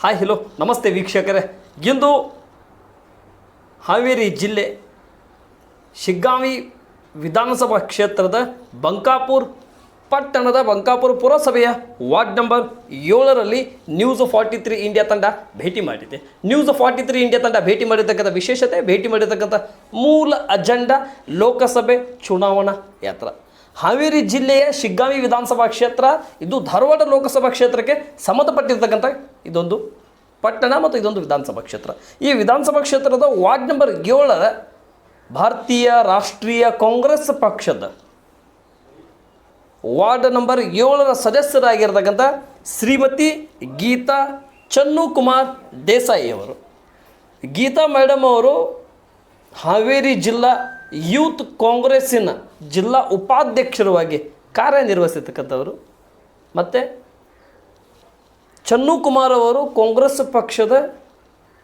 Hi hello ನಮಸ್ತೆ ವೀಕ್ಷಕರೇ. ಇಂದು ಹಾವೇರಿ ಜಿಲ್ಲೆ ಶಿಗ್ಗಾಂವಿ ವಿಧಾನಸಭಾ ಕ್ಷೇತ್ರದ ಬಂಕಾಪುರ್ ಪಟ್ಟಣದ ಬಂಕಾಪುರ ಪುರಸಭೆಯ ವಾರ್ಡ್ ನಂಬರ್ ಏಳರಲ್ಲಿ ನ್ಯೂಸ್ ಫಾರ್ಟಿ ತ್ರೀ ಇಂಡಿಯಾ ತಂಡ ಭೇಟಿ ಮಾಡಿದೆ. ನ್ಯೂಸ್ ಫಾರ್ಟಿ ತ್ರೀ ಇಂಡಿಯಾ ತಂಡ ಭೇಟಿ ಮಾಡಿರ್ತಕ್ಕಂಥ ವಿಶೇಷತೆ, ಭೇಟಿ ಮಾಡಿರ್ತಕ್ಕಂಥ ಮೂಲ ಅಜೆಂಡಾ ಲೋಕಸಭೆ ಚುನಾವಣಾ ಯಾತ್ರ. ಹಾವೇರಿ ಜಿಲ್ಲೆಯ ಶಿಗ್ಗಾವಿ ವಿಧಾನಸಭಾ ಕ್ಷೇತ್ರ, ಇದು ಧಾರವಾಡ ಲೋಕಸಭಾ ಕ್ಷೇತ್ರಕ್ಕೆ ಸಂಬಂಧಪಟ್ಟಿರ್ತಕ್ಕಂಥ ಇದೊಂದು ಪಟ್ಟಣ ಮತ್ತು ಇದೊಂದು ವಿಧಾನಸಭಾ ಕ್ಷೇತ್ರ. ಈ ವಿಧಾನಸಭಾ ಕ್ಷೇತ್ರದ ವಾರ್ಡ್ ನಂಬರ್ ಏಳರ ಭಾರತೀಯ ರಾಷ್ಟ್ರೀಯ ಕಾಂಗ್ರೆಸ್ ಪಕ್ಷದ ವಾರ್ಡ್ ನಂಬರ್ ಏಳರ ಸದಸ್ಯರಾಗಿರ್ತಕ್ಕಂಥ ಶ್ರೀಮತಿ ಗೀತಾ ಚನ್ನು ಕುಮಾರ್ ದೇಸಾಯಿ ಅವರು. ಗೀತಾ ಮೇಡಮ್ ಅವರು ಹಾವೇರಿ ಜಿಲ್ಲಾ ಯೂತ್ ಕಾಂಗ್ರೆಸ್ಸಿನ ಜಿಲ್ಲಾ ಉಪಾಧ್ಯಕ್ಷರವಾಗಿ ಕಾರ್ಯನಿರ್ವಹಿಸಿರ್ತಕ್ಕಂಥವರು ಮತ್ತು ಚನ್ನು ಕುಮಾರ್ ಅವರು ಕಾಂಗ್ರೆಸ್ ಪಕ್ಷದ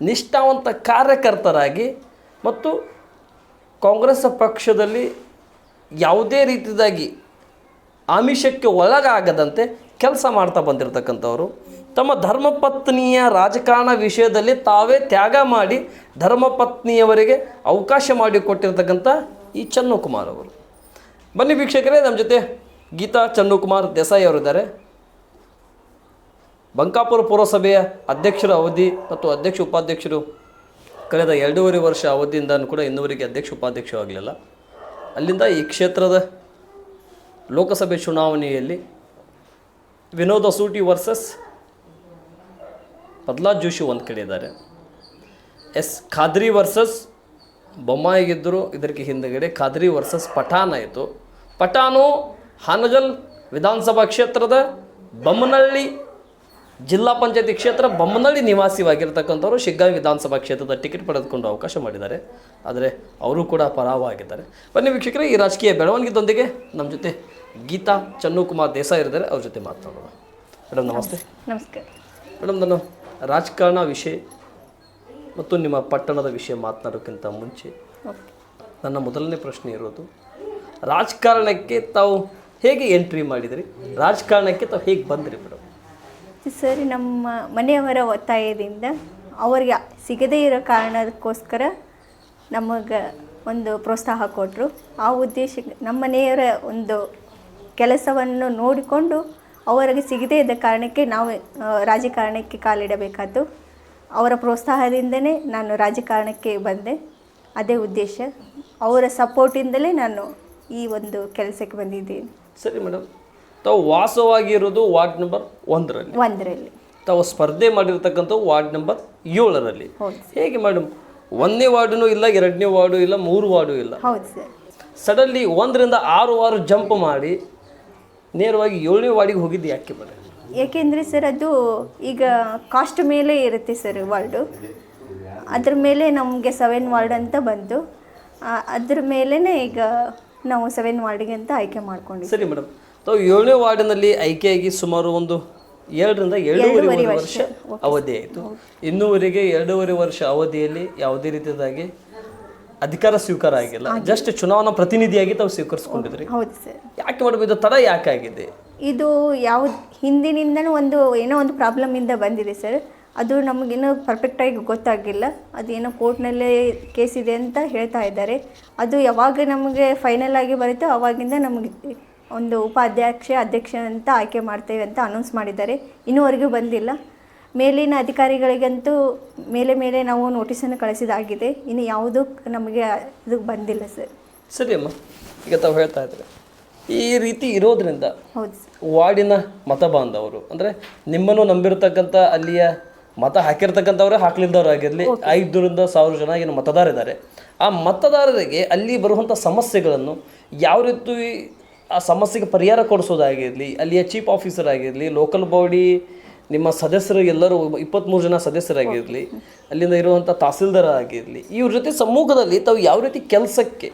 ನಿಷ್ಠಾವಂತ ಕಾರ್ಯಕರ್ತರಾಗಿ ಮತ್ತು ಕಾಂಗ್ರೆಸ್ ಪಕ್ಷದಲ್ಲಿ ಯಾವುದೇ ರೀತಿಯಾಗಿ ಆಮಿಷಕ್ಕೆ ಒಳಗಾಗದಂತೆ ಕೆಲಸ ಮಾಡ್ತಾ ಬಂದಿರತಕ್ಕಂಥವ್ರು. ತಮ್ಮ ಧರ್ಮಪತ್ನಿಯ ರಾಜಕಾರಣ ವಿಷಯದಲ್ಲಿ ತಾವೇ ತ್ಯಾಗ ಮಾಡಿ ಧರ್ಮಪತ್ನಿಯವರಿಗೆ ಅವಕಾಶ ಮಾಡಿಕೊಟ್ಟಿರ್ತಕ್ಕಂಥ ಈ ಚನ್ನು ಕುಮಾರ್ ಅವರು. ಬನ್ನಿ ವೀಕ್ಷಕರೇ, ನಮ್ಮ ಜೊತೆ ಗೀತಾ ಚನ್ನು ಕುಮಾರ್ ದೇಸಾಯಿ ಅವರಿದ್ದಾರೆ ಬಂಕಾಪುರ ಪುರಸಭೆಯ ಅಧ್ಯಕ್ಷರ ಅವಧಿ ಮತ್ತು ಅಧ್ಯಕ್ಷ ಉಪಾಧ್ಯಕ್ಷರು ಕಳೆದ ಎರಡೂವರೆ ವರ್ಷ ಅವಧಿಯಿಂದ ಕೂಡ ಇನ್ನೂವರೆಗೆ ಅಧ್ಯಕ್ಷ ಉಪಾಧ್ಯಕ್ಷ ಆಗಲಿಲ್ಲ. ಅಲ್ಲಿಂದ ಈ ಕ್ಷೇತ್ರದ ಲೋಕಸಭೆ ಚುನಾವಣೆಯಲ್ಲಿ ವಿನೋದ ಸೂಟಿ ವರ್ಸಸ್ ಪ್ರಹ್ಲಾದ್ ಜೋಶಿ ಒಂದು ಕಡೆ ಇದ್ದಾರೆ. ಎಸ್ ಖಾದ್ರಿ ವರ್ಸಸ್ ಬೊಮ್ಮಾಯಿಗಿದ್ದರು ಇದಕ್ಕೆ ಹಿಂದಗಡೆ ಖಾದ್ರಿ ವರ್ಸಸ್ ಪಠಾನ್ ಆಯಿತು. ಪಠಾನು ಹಾನಗಲ್ ವಿಧಾನಸಭಾ ಕ್ಷೇತ್ರದ ಬೊಮ್ಮನಹಳ್ಳಿ ಜಿಲ್ಲಾ ಪಂಚಾಯತಿ ಕ್ಷೇತ್ರ ಬೊಮ್ಮನಹಳ್ಳಿ ನಿವಾಸಿಯಾಗಿರ್ತಕ್ಕಂಥವ್ರು ಶಿಗ್ಗಾವಿ ವಿಧಾನಸಭಾ ಕ್ಷೇತ್ರದ ಟಿಕೆಟ್ ಪಡೆದುಕೊಂಡು ಅವಕಾಶ ಮಾಡಿದ್ದಾರೆ. ಆದರೆ ಅವರು ಕೂಡ ಪರಾವಾಗಿದ್ದಾರೆ. ಬನ್ನಿ ವೀಕ್ಷಕರೇ ಈ ರಾಜಕೀಯ ಬೆಳವಣಿಗೆದೊಂದಿಗೆ ನಮ್ಮ ಜೊತೆ ಗೀತಾ ಚನ್ನು ಕುಮಾರ್ ದೇಸಾಯಿ ಇದ್ದಾರೆ. ಅವ್ರ ಜೊತೆ ಮಾತನಾಡೋಣ ಮೇಡಮ್ ನಮಸ್ತೆ. ನಮಸ್ಕಾರ. ಮೇಡಮ್ ನಾನು ರಾಜಕಾರಣ ವಿಷಯ ಮತ್ತು ನಿಮ್ಮ ಪಟ್ಟಣದ ವಿಷಯ ಮಾತನಾಡೋಕ್ಕಿಂತ ಮುಂಚೆ ನನ್ನ ಮೊದಲನೇ ಪ್ರಶ್ನೆ ಇರೋದು, ರಾಜಕಾರಣಕ್ಕೆ ತಾವು ಹೇಗೆ ಎಂಟ್ರಿ ಮಾಡಿದಿರಿ? ರಾಜಕಾರಣಕ್ಕೆ ತಾವು ಹೇಗೆ ಬಂದಿರಿ ಮೇಡಮ್ ಸರ್, ನಮ್ಮ ಮನೆಯವರ ಒತ್ತಾಯದಿಂದ ಅವರಿಗೆ ಸಿಗದೇ ಇರೋ ಕಾರಣಕ್ಕೋಸ್ಕರ ನಮಗೆ ಒಂದು ಪ್ರೋತ್ಸಾಹ ಕೊಟ್ಟರು ಆ ಉದ್ದೇಶ ನಮ್ಮ ಮನೆಯವರ ಒಂದು ಕೆಲಸವನ್ನು ನೋಡಿಕೊಂಡು ಅವರಿಗೆ ಸಿಗದೇ ಇದ್ದ ಕಾರಣಕ್ಕೆ ನಾವು ರಾಜಕಾರಣಕ್ಕೆ ಕಾಲಿಡಬೇಕಾದ್ದು. ಅವರ ಪ್ರೋತ್ಸಾಹದಿಂದಲೇ ನಾನು ರಾಜಕಾರಣಕ್ಕೆ ಬಂದೆ. ಅದೇ ಉದ್ದೇಶ. ಅವರ ಸಪೋರ್ಟಿಂದಲೇ ನಾನು ಈ ಒಂದು ಕೆಲಸಕ್ಕೆ ಬಂದಿದ್ದೀನಿ. ಸರಿ ಮೇಡಮ್ ತಾವು ವಾಸವಾಗಿರೋದು ವಾರ್ಡ್ ನಂಬರ್ ಒಂದರಲ್ಲಿ. ಒಂದರಲ್ಲಿ. ತಾವು ಸ್ಪರ್ಧೆ ಮಾಡಿರ್ತಕ್ಕಂಥ ವಾರ್ಡ್ ನಂಬರ್ ಏಳರಲ್ಲಿ. ಹೌದು ಹೇಗೆ ಮೇಡಮ್ ಒಂದನೇ ವಾರ್ಡೂ ಇಲ್ಲ ಎರಡನೇ ವಾರ್ಡು ಇಲ್ಲ ಮೂರು ವಾರ್ಡು ಇಲ್ಲ. ಹೌದು ಸರ್. ಸಡನ್ಲಿ ಒಂದರಿಂದ ಆರು ವಾರು ಜಂಪ್ ಮಾಡಿ ನೇರವಾಗಿ ಏಳನೇ ವಾರ್ಡಿಗೆ ಹೋಗಿದ್ದು ಯಾಕೆ ಮೇಡಮ್ ಏಕೆಂದರೆ ಸರ್ ಅದು ಈಗ ಕಾಸ್ಟ್ ಮೇಲೆ ಇರುತ್ತೆ ಸರ್ ವಾರ್ಡು. ಅದ್ರ ಮೇಲೆ ನಮಗೆ ಸೆವೆನ್ ವಾರ್ಡ್ ಅಂತ ಬಂತು. ಅದ್ರ ಮೇಲೇ ಈಗ ನಾವು ಸೆವೆನ್ ವಾರ್ಡಿಗೆ ಅಂತ ಆಯ್ಕೆ ಮಾಡ್ಕೊಂಡು ಸರಿ ಮೇಡಮ್. ತಾವು ಏಳನೇ ವಾರ್ಡಿನಲ್ಲಿ ಆಯ್ಕೆಯಾಗಿ ಸುಮಾರು ಒಂದು ಎರಡರಿಂದ ಎರಡೂವರೆ ವರ್ಷ ಅವಧಿ ಆಯಿತು. ಇನ್ನೂವರೆಗೆ ಎರಡೂವರೆ ವರ್ಷ ಅವಧಿಯಲ್ಲಿ ಯಾವುದೇ ರೀತಿಯಾಗಿ ಅಧಿಕಾರ ಸ್ವೀಕಾರ ಆಗಿಲ್ಲ. ಜಸ್ಟ್ ಚುನಾವಣಾ ಪ್ರತಿನಿಧಿಯಾಗಿ ತಾವು ಸ್ವೀಕರಿಸ್ಕೊಂಡಿದ್ರಿ. ಹೌದು ಸರ್. ಯಾಕೆ ಮೇಡಮ್ ಇದು ತಡ ಯಾಕೆ ಆಗಿದೆ? ಇದು ಯಾವ ಹಿಂದಿನಿಂದನೂ ಒಂದು ಏನೋ ಒಂದು ಪ್ರಾಬ್ಲಮಿಂದ ಬಂದಿದೆ ಸರ್. ಅದು ನಮಗಿನ್ನೂ ಪರ್ಫೆಕ್ಟಾಗಿ ಗೊತ್ತಾಗಿಲ್ಲ. ಅದೇನೋ ಕೋರ್ಟ್ನಲ್ಲೇ ಕೇಸ್ ಇದೆ ಅಂತ ಹೇಳ್ತಾ ಇದ್ದಾರೆ. ಅದು ಯಾವಾಗ ನಮಗೆ ಫೈನಲ್ ಆಗಿ ಬರುತ್ತೋ ಅವಾಗಿಂದ ನಮಗೆ ಒಂದು ಉಪಾಧ್ಯಕ್ಷ ಅಧ್ಯಕ್ಷ ಅಂತ ಆಯ್ಕೆ ಮಾಡ್ತೇವೆ ಅಂತ ಅನೌನ್ಸ್ ಮಾಡಿದ್ದಾರೆ. ಇನ್ನೂವರೆಗೂ ಬಂದಿಲ್ಲ. ಮೇಲಿನ ಅಧಿಕಾರಿಗಳಿಗಂತೂ ಮೇಲೆ ಮೇಲೆ ನಾವು ನೋಟಿಸನ್ನು ಕಳಿಸಿದಾಗಿದೆ. ಇನ್ನು ಯಾವುದೂ ನಮಗೆ ಇದು ಬಂದಿಲ್ಲ ಸರ್. ಸರಿ ಅಮ್ಮ ಈಗ ತಾವು ಹೇಳ್ತಾ ಇದ್ದಾರೆ. ಈ ರೀತಿ ಇರೋದ್ರಿಂದ ಹೌದು ಸರ್. ವಾರ್ಡಿನ ಮತ ಬಾಂಧವರು ಅಂದರೆ ನಿಮ್ಮನ್ನು ನಂಬಿರತಕ್ಕಂಥ ಅಲ್ಲಿಯ ಮತ ಹಾಕಿರ್ತಕ್ಕಂಥವ್ರೆ ಹಾಕ್ಲಿಲ್ದವ್ರು ಆಗಿರಲಿ ಐದರಿಂದ ಸಾವಿರ ಜನ ಏನು ಮತದಾರಿದ್ದಾರೆ ಆ ಮತದಾರರಿಗೆ ಅಲ್ಲಿ ಬರುವಂಥ ಸಮಸ್ಯೆಗಳನ್ನು ಯಾವ ರೀತಿ ಆ ಸಮಸ್ಯೆಗೆ ಪರಿಹಾರ ಕೊಡಿಸೋದಾಗಿರಲಿ ಅಲ್ಲಿಯ ಚೀಫ್ ಆಫೀಸರ್ ಆಗಿರಲಿ ಲೋಕಲ್ ಬಾಡಿ ನಿಮ್ಮ ಸದಸ್ಯರು ಎಲ್ಲರೂ ಇಪ್ಪತ್ತ್ಮೂರು ಜನ ಸದಸ್ಯರಾಗಿರಲಿ ಅಲ್ಲಿಂದ ಇರುವಂಥ ತಹಸೀಲ್ದಾರ್ ಆಗಿರಲಿ ಇವ್ರ ಜೊತೆ ಸಮ್ಮುಖದಲ್ಲಿ ತಾವು ಯಾವ ರೀತಿ ಕೆಲಸಕ್ಕೆ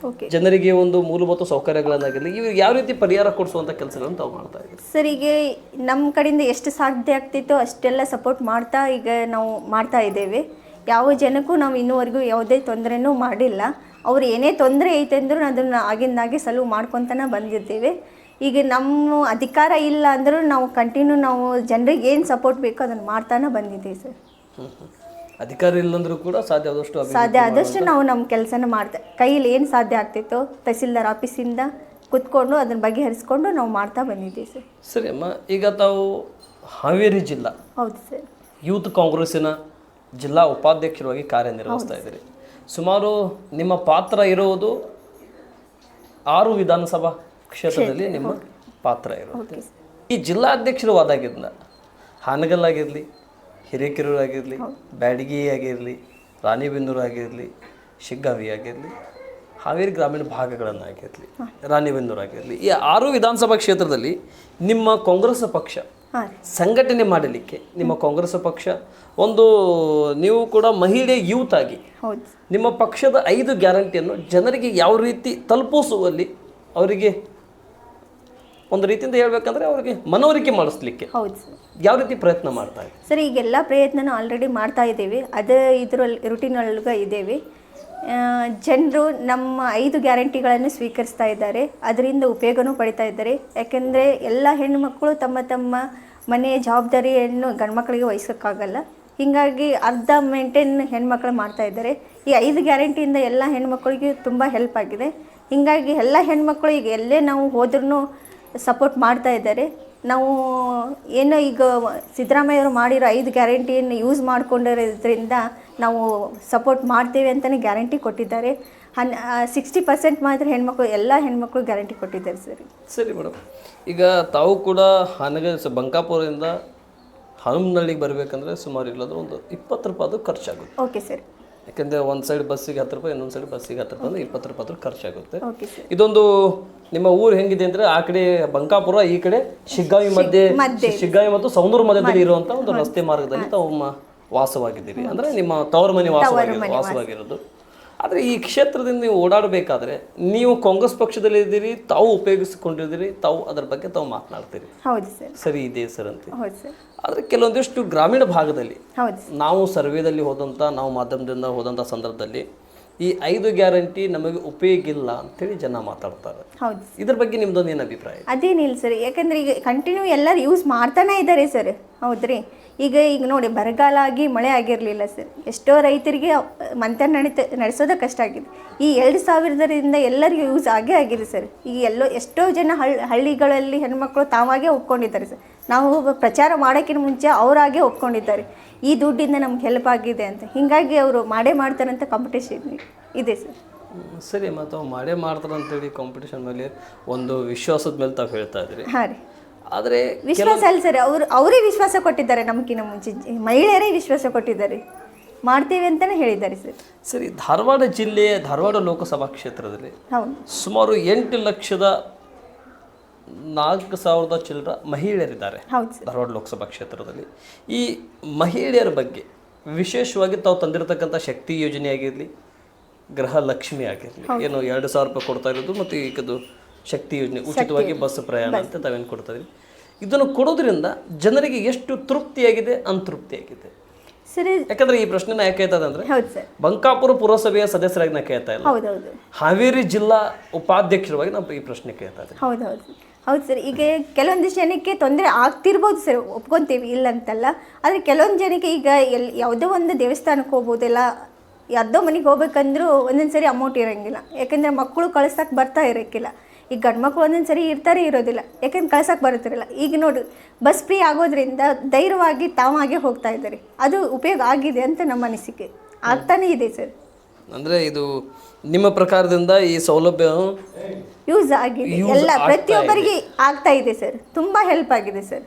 ಓಕೆ. ಜನರಿಗೆ ಒಂದು ಮೂಲಭೂತ ಸೌಕರ್ಯಗಳನ್ನಾಗಿರಲಿ ಇವು ಯಾವ ರೀತಿ ಪರಿಹಾರ ಕೊಡಿಸುವಂಥ ಕೆಲಸಗಳನ್ನು ತಾವು ಮಾಡ್ತಾ ಇದ್ದೀವಿ ಸರ್ ಈಗ ನಮ್ಮ ಕಡೆಯಿಂದ ಎಷ್ಟು ಸಾಧ್ಯ ಆಗ್ತಿತ್ತೋ ಅಷ್ಟೆಲ್ಲ ಸಪೋರ್ಟ್ ಮಾಡ್ತಾ ಈಗ ನಾವು ಮಾಡ್ತಾ ಇದ್ದೇವೆ. ಯಾವ ಜನಕ್ಕೂ ನಾವು ಇನ್ನೂವರೆಗೂ ಯಾವುದೇ ತೊಂದರೆನೂ ಮಾಡಿಲ್ಲ. ಅವ್ರು ಏನೇ ತೊಂದರೆ ಐತೆ ಅಂದರೂ ಅದನ್ನು ಆಗಿಂದಾಗೆ ಸಲುವು ಮಾಡ್ಕೊತಾನೆ ಬಂದಿದ್ದೇವೆ. ಈಗ ನಮ್ಮ ಅಧಿಕಾರ ಇಲ್ಲ ಅಂದರೂ ನಾವು ಕಂಟಿನ್ಯೂ ನಾವು ಜನರಿಗೆ ಏನು ಸಪೋರ್ಟ್ ಬೇಕೋ ಅದನ್ನು ಮಾಡ್ತಾನೆ ಬಂದಿದ್ದೀವಿ ಸರ್. ಅಧಿಕಾರ ಇಲ್ಲಂದ್ರೂ ಕೂಡ ಸಾಧ್ಯ ಆದಷ್ಟು ಸಾಧ್ಯ ಆದಷ್ಟು ನಾವು ನಮ್ಮ ಕೆಲಸನ ಮಾಡ್ತಾ ಕೈಯಲ್ಲಿ ಏನು ಸಾಧ್ಯ ಆಗ್ತಿತ್ತೋ ತಹಸೀಲ್ದಾರ್ ಆಫೀಸಿಂದ ಕುತ್ಕೊಂಡು ಅದನ್ನ ಬಗೆಹರಿಸ್ಕೊಂಡು ನಾವು ಮಾಡ್ತಾ ಬಂದಿದ್ದೀವಿ ಸರ್. ಸರಿ ಅಮ್ಮ ಈಗ ತಾವು ಹಾವೇರಿ ಜಿಲ್ಲಾ ಹೌದು ಸರ್. ಯೂತ್ ಕಾಂಗ್ರೆಸ್ಸಿನ ಜಿಲ್ಲಾ ಉಪಾಧ್ಯಕ್ಷರಾಗಿ ಕಾರ್ಯನಿರ್ವಹಿಸ್ತಾ ಇದ್ದೀರಿ. ಸುಮಾರು ನಿಮ್ಮ ಪಾತ್ರ ಇರುವುದು ಆರು ವಿಧಾನಸಭಾ ಕ್ಷೇತ್ರದಲ್ಲಿ ನಿಮ್ಮ ಪಾತ್ರ ಇರುತ್ತೆ. ಈ ಜಿಲ್ಲಾಧ್ಯಕ್ಷರು ಆದಾಗಿದ್ದ ಹಾನಗಲ್ಲಾಗಿರಲಿ ಆಗಿರಲಿ ಹಿರೇಕೆರೂರು ಆಗಿರಲಿ ಬ್ಯಾಡಗಿ ಆಗಿರಲಿ ರಾಣಿಬೆನ್ನೂರು ಆಗಿರಲಿ ಶಿಗ್ಗಾವಿ ಆಗಿರಲಿ ಹಾವೇರಿ ಗ್ರಾಮೀಣ ಭಾಗಗಳನ್ನಾಗಿರಲಿ ರಾಣಿಬೆನ್ನೂರು ಆಗಿರಲಿ ಈ ಆರು ವಿಧಾನಸಭಾ ಕ್ಷೇತ್ರದಲ್ಲಿ ನಿಮ್ಮ ಕಾಂಗ್ರೆಸ್ ಪಕ್ಷ ಸಂಘಟನೆ ಮಾಡಲಿಕ್ಕೆ ನಿಮ್ಮ ಕಾಂಗ್ರೆಸ್ ಪಕ್ಷ ಒಂದು ನೀವು ಕೂಡ ಮಹಿಳೆ ಯೂತ್ ಆಗಿ ನಿಮ್ಮ ಪಕ್ಷದ ಐದು ಗ್ಯಾರಂಟಿಯನ್ನು ಜನರಿಗೆ ಯಾವ ರೀತಿ ತಲುಪಿಸುವಲ್ಲಿ ಅವರಿಗೆ ಒಂದು ರೀತಿಯಿಂದ ಹೇಳ್ಬೇಕಂದ್ರೆ ಅವರಿಗೆ ಮನವರಿಕೆ ಮಾಡಿಸ್ಲಿಕ್ಕೆ. ಹೌದು ಸರ್. ಯಾವ ರೀತಿ ಪ್ರಯತ್ನ ಮಾಡ್ತಾ ಇದೆ ಸರ್ ಈಗೆಲ್ಲ ಪ್ರಯತ್ನನೂ ಆಲ್ರೆಡಿ ಮಾಡ್ತಾ ಇದ್ದೀವಿ. ಅದೇ ಇದರಲ್ಲಿ ರುಟೀನ್ ಒಳಗೆ ಇದ್ದೀವಿ. ಜನರು ನಮ್ಮ ಐದು ಗ್ಯಾರಂಟಿಗಳನ್ನು ಸ್ವೀಕರಿಸ್ತಾ ಇದ್ದಾರೆ. ಅದರಿಂದ ಉಪಯೋಗನೂ ಪಡಿತಾ ಇದ್ದಾರೆ. ಯಾಕೆಂದರೆ ಎಲ್ಲ ಹೆಣ್ಣುಮಕ್ಕಳು ತಮ್ಮ ತಮ್ಮ ಮನೆಯ ಜವಾಬ್ದಾರಿಯನ್ನು ಗಂಡ್ಮಕ್ಳಿಗೆ ವಹಿಸೋಕ್ಕಾಗಲ್ಲ. ಹೀಗಾಗಿ ಅರ್ಧ ಮೇಂಟೈನ್ ಹೆಣ್ಮಕ್ಳು ಮಾಡ್ತಾ ಇದ್ದಾರೆ. ಈ ಐದು ಗ್ಯಾರಂಟಿಯಿಂದ ಎಲ್ಲ ಹೆಣ್ಮಕ್ಳಿಗೆ ತುಂಬ ಹೆಲ್ಪ್ ಆಗಿದೆ. ಹೀಗಾಗಿ ಎಲ್ಲ ಹೆಣ್ಮಕ್ಳು ಈಗ ಎಲ್ಲೇ ನಾವು ಹೋದ್ರೂ ಸಪೋರ್ಟ್ ಮಾಡ್ತಾ ಇದ್ದಾರೆ. ನಾವು ಏನೋ ಈಗ ಸಿದ್ದರಾಮಯ್ಯವರು ಮಾಡಿರೋ ಐದು ಗ್ಯಾರಂಟಿಯನ್ನು ಯೂಸ್ ಮಾಡ್ಕೊಂಡಿರೋದ್ರಿಂದ ನಾವು ಸಪೋರ್ಟ್ ಮಾಡ್ತೇವೆ ಅಂತಲೇ ಗ್ಯಾರಂಟಿ ಕೊಟ್ಟಿದ್ದಾರೆ. ಹನ್ ಸಿಕ್ಸ್ಟಿ ಪರ್ಸೆಂಟ್ ಮಾತ್ರ ಹೆಣ್ಮಕ್ಳು ಎಲ್ಲ ಹೆಣ್ಮಕ್ಳು ಗ್ಯಾರಂಟಿ ಕೊಟ್ಟಿದ್ದಾರೆ ಸರ್. ಸರಿ ಮೇಡಮ್. ಈಗ ತಾವು ಕೂಡ ಹನಗ ಸ- ಬಂಕಾಪುರದಿಂದ ಹನುಮನಹಳ್ಳಿಗೆ ಬರಬೇಕಂದ್ರೆ ಸುಮಾರು ಇಲ್ಲದ ಒಂದು ಇಪ್ಪತ್ತು ರೂಪಾಯಿ ಖರ್ಚಾಗುತ್ತೆ. Okay sir. ಯಾಕಂದರೆ ಒಂದು ಸೈಡ್ ಬಸ್ಸಿಗೆ ಹತ್ತು ರೂಪಾಯಿ ಇನ್ನೊಂದು ಸೈಡ್ ಬಸ್ಸಿಗೆ ಹತ್ತು ರೂಪಾಯಿ ಅಂದ್ರೆ ಇಪ್ಪತ್ತು ರೂಪಾಯಿ ಖರ್ಚಾಗುತ್ತೆ. ಇದೊಂದು ನಿಮ್ಮ ಊರು ಹೆಂಗಿದೆ ಅಂದ್ರೆ ಆ ಕಡೆ ಬಂಕಾಪುರ ಈ ಕಡೆ ಶಿಗ್ಗಾವಿ ಮಧ್ಯೆ. ಶಿಗ್ಗಾವಿ ಮತ್ತು ಸೌಂದೂರು ಮಧ್ಯದಲ್ಲಿ ಇರುವಂತ ಒಂದು ರಸ್ತೆ ಮಾರ್ಗದಲ್ಲಿ ತಾವು ಮ- ವಾಸವಾಗಿದ್ದೀರಿ. ಅಂದ್ರೆ ನಿಮ್ಮ ತವರ ಮನೆ ವಾಸವಾಗಿ ವಾಸವಾಗಿರೋದು. ಆದ್ರೆ ಈ ಕ್ಷೇತ್ರದಿಂದ ನೀವು ಓಡಾಡಬೇಕಾದ್ರೆ ನೀವು ಕಾಂಗ್ರೆಸ್ ಪಕ್ಷದಲ್ಲಿ ಇದ್ದೀರಿ ತಾವು ಉಪಯೋಗಿಸಿಕೊಂಡಿದ್ದೀರಿ ತಾವು ಅದರ ಬಗ್ಗೆ ತಾವು ಮಾತನಾಡ್ತೀರಿ. ಹೌದು ಸರ್. ಸರಿ ಇದೆ ಸರ್ ಅಂತ ಹೌದು ಸರ್. ಆದ್ರೆ ಕೆಲವೊಂದಿಷ್ಟು ಗ್ರಾಮೀಣ ಭಾಗದಲ್ಲಿ ಹೌದು ಸರ್. ನಾವು ಸರ್ವೇದಲ್ಲಿ ಹೋದಂಥ ನಾವು ಮಾಧ್ಯಮದಿಂದ ಹೋದಂಥ ಸಂದರ್ಭದಲ್ಲಿ ಈ ಐದು ಗ್ಯಾರಂಟಿ ನಮಗೆ ಉಪಯೋಗ ಇಲ್ಲ ಅಂತೇಳಿ ಜನ ಮಾತಾಡ್ತಾರೆ. ಹೌದು. ಇದ್ರ ಬಗ್ಗೆ ನಿಮ್ದೊಂದು ಏನು ಅಭಿಪ್ರಾಯ? ಅದೇನಿಲ್ಲ ಸರ್ ಯಾಕಂದ್ರೆ ಈಗ ಕಂಟಿನ್ಯೂ ಎಲ್ಲರೂ ಯೂಸ್ ಮಾಡ್ತಾನೆ ಇದ್ದಾರೆ ಸರ್. ಹೌದ್ರಿ? ಈಗ ಈಗ ನೋಡಿ ಬರಗಾಲ ಆಗಿ ಮಳೆ ಆಗಿರಲಿಲ್ಲ ಸರ್. ಎಷ್ಟೋ ರೈತರಿಗೆ ಮಂಥನ ನಡೀತ ನಡೆಸೋದೇ ಕಷ್ಟ ಆಗಿದೆ. ಈ ಎರಡು ಸಾವಿರದಿಂದ ಎಲ್ಲರಿಗೂ ಯೂಸ್ ಆಗೇ ಆಗಿದೆ ಸರ್. ಈಗ ಎಲ್ಲೋ ಎಷ್ಟೋ ಜನ ಹಳ್ ಹಳ್ಳಿಗಳಲ್ಲಿ ಹೆಣ್ಮಕ್ಳು ತಾವಾಗೇ ಒಪ್ಕೊಂಡಿದ್ದಾರೆ ಸರ್. ನಾವು ಪ್ರಚಾರ ಮಾಡೋಕ್ಕಿಂತ ಮುಂಚೆ ಅವರಾಗೇ ಒಪ್ಕೊಂಡಿದ್ದಾರೆ. ಈ ದುಡ್ಡಿಂದ ನಮ್ಗೆ ಹೆಲ್ಪ್ ಆಗಿದೆ ಅಂತ. ಹೀಗಾಗಿ ಅವರು ಮಾಡೇ ಮಾಡ್ತಾರಂತ ಕಾಂಪಿಟೇಷನ್ ಇದೆ ಸರ್. ಸರಿ ಮತ್ತು ತಾವು ಮಾಡೇ ಮಾಡ್ತಾರೆ ಅಂತೇಳಿ ಕಾಂಪಿಟೇಷನ್ ಮೇಲೆ ಒಂದು ವಿಶ್ವಾಸದ ಮೇಲೆ ತಾವು ಹೇಳ್ತಾ ಇದ್ರಿ. ಹಾಂ ರೀ. ಆದರೆ ವಿಶ್ವಾಸ ಅಲ್ಲ ಸರ್ ಅವರು ಅವರೇ ವಿಶ್ವಾಸ ಕೊಟ್ಟಿದ್ದಾರೆ ನಮಗಿನ ಮುಂಚೆ. ಮಹಿಳೆಯರೇ ವಿಶ್ವಾಸ ಕೊಟ್ಟಿದ್ದಾರೆ. ಮಾಡ್ತೀವಿ ಅಂತಲೇ ಹೇಳಿದ್ದಾರೆ ಸರ್. ಸರಿ ಧಾರವಾಡ ಜಿಲ್ಲೆಯ ಧಾರವಾಡ ಲೋಕಸಭಾ ಕ್ಷೇತ್ರದಲ್ಲಿ ಹೌದು. ಸುಮಾರು ಎಂಟು ಲಕ್ಷದ ನಾಲ್ಕು ಸಾವಿರದ ಚಿಲ್ಲರ ಮಹಿಳೆಯರಿದ್ದಾರೆ ಹೌದು ಸರ್. ಧಾರವಾಡ ಲೋಕಸಭಾ ಕ್ಷೇತ್ರದಲ್ಲಿ. ಈ ಮಹಿಳೆಯರ ಬಗ್ಗೆ ವಿಶೇಷವಾಗಿ ತಾವು ತಂದಿರತಕ್ಕಂಥ ಶಕ್ತಿ ಯೋಜನೆ ಆಗಿರಲಿ ಗೃಹ ಲಕ್ಷ್ಮಿ ಆಗಿರಲಿ ಏನು ಎರಡು ಸಾವಿರ ರೂಪಾಯಿ ಕೊಡ್ತಾ ಇರೋದು ಮತ್ತು ಈಗದು ಶಕ್ತಿ ಯೋಜನೆ ಉಚಿತವಾಗಿ ಬಸ್ ಪ್ರಯಾಣ ಅಂತ ತಾವೇನು ಕೊಡ್ತಾ ಇದ್ರಿ? ಇದನ್ನು ಕೊಡೋದ್ರಿಂದ ಜನರಿಗೆ ಎಷ್ಟು ತೃಪ್ತಿಯಾಗಿದೆ ಅಂತೃಪ್ತಿಯಾಗಿದೆ ಸರಿ. ಯಾಕಂದ್ರೆ ಈ ಪ್ರಶ್ನೆನ ಯಾಕೆ ಕೇಳ್ತದೆ ಅಂದ್ರೆ ಬಂಕಾಪುರ ಪುರಸಭೆಯ ಸದಸ್ಯರಾಗಿ ನಾ ಕೇಳ್ತಾ ಇಲ್ಲ. ಹಾವೇರಿ ಜಿಲ್ಲಾ ಉಪಾಧ್ಯಕ್ಷರವಾಗಿ ನಾವು ಈ ಪ್ರಶ್ನೆ ಕೇಳ್ತಾ ಇದ್ದೀವಿ ಹೌದು ಹೌದು ಹೌದು ಸರ್ ಈಗ ಕೆಲವೊಂದಿಷ್ಟು ಜನಕ್ಕೆ ತೊಂದರೆ ಆಗ್ತಿರ್ಬೋದು ಸರ್ ಒಪ್ಕೊತೀವಿ ಇಲ್ಲ ಅಂತಲ್ಲ. ಆದರೆ ಕೆಲವೊಂದು ಜನಕ್ಕೆ ಈಗ ಎಲ್ ಯಾವುದೋ ಒಂದು ದೇವಸ್ಥಾನಕ್ಕೆ ಹೋಗ್ಬೋದು ಯಾರ್ದೋ ಮನೆಗೆ ಹೋಗ್ಬೇಕಂದ್ರೂ ಒಂದೊಂದು ಸರಿ ಅಮೌಂಟ್ ಇರೋಂಗಿಲ್ಲ. ಯಾಕೆಂದರೆ ಮಕ್ಕಳು ಕಳ್ಸಕ್ಕೆ ಬರ್ತಾ ಇರೋಕ್ಕಿಲ್ಲ ಈಗ ಗಂಡು ಮಕ್ಕಳು ಒಂದೊಂದು ಸರಿ ಇರ್ತಾರೆ ಇರೋದಿಲ್ಲ. ಯಾಕೆಂದ್ರೆ ಕಳ್ಸೋಕೆ ಬರುತ್ತಿರಲ್ಲ. ಈಗ ನೋಡಿ ಬಸ್ ಫ್ರೀ ಆಗೋದ್ರಿಂದ ಧೈರ್ಯವಾಗಿ ತಾವಾಗೆ ಹೋಗ್ತಾ ಇದ್ದಾರೆ. ಅದು ಉಪಯೋಗ ಆಗಿದೆ ಅಂತ ನಮ್ಮ ಅನಿಸಿಕೆ. ಆಗ್ತಾನೇ ಇದೆ ಸರ್. ಅಂದ್ರೆ ಇದು ನಿಮ್ಮ ಪ್ರಕಾರದಿಂದ ಈ ಸೌಲಭ್ಯ ಯೂಸ್ ಆಗಿದೆ. ಎಲ್ಲ ಪ್ರತಿಯೊಬ್ಬರಿಗೆ ಆಗ್ತಾ ಇದೆ ಸರ್. ತುಂಬ ಹೆಲ್ಪ್ ಆಗಿದೆ ಸರ್.